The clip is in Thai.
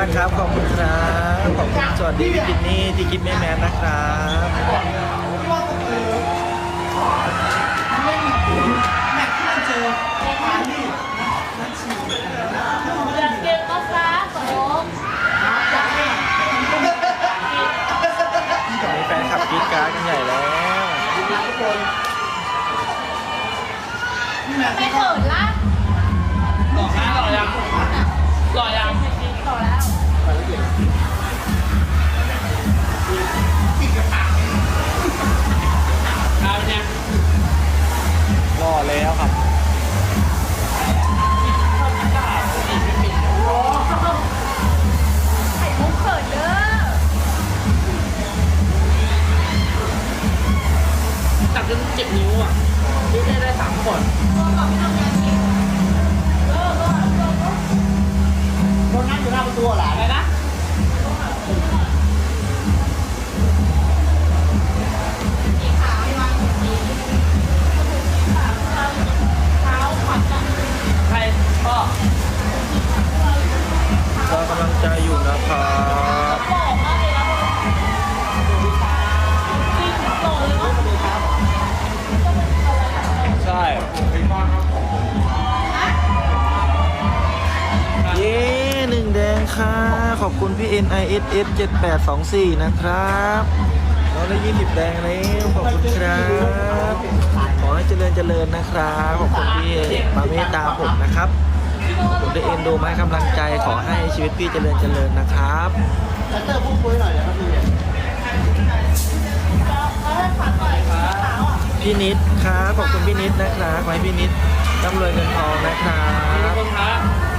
นะครับ ขอบคุณนะขอบคุณสวัสดีพี่จินนี่ที่กินไม่แมนนะครับแมตช์ที่มันเจอปารีสนัดชิงอยากเก็บก็ฟ้าสมมีแฟนคลับกรีดกรารกันใหญ่แล้วไม่เขินละ จนเจ็บนิ้วอะนี่ได้ได้สามคนรถนั่งอยู่หน้าประตูเหรออะไรนะใครพ่อ รอกำลังใจอยู่นะครับ ค่ะ ขอบคุณพี่ NISS 7824 นะครับเราได้20แดงแล้วขอบคุณครับขอให้เจริญเจริญนะครับ ขอบคุณที่มาเมตตาผมนะครับ ผมได้เอ็นดูมาให้กำลังใจขอให้ชีวิตพี่เจริญเจริญนะครับแล้วเตอร์พูดคุยหน่อยนะครับพี่พี่นิดครับขอบคุณพี่นิดนะครับขอให้พี่นิดร่ำรวยเงินทองนะครับ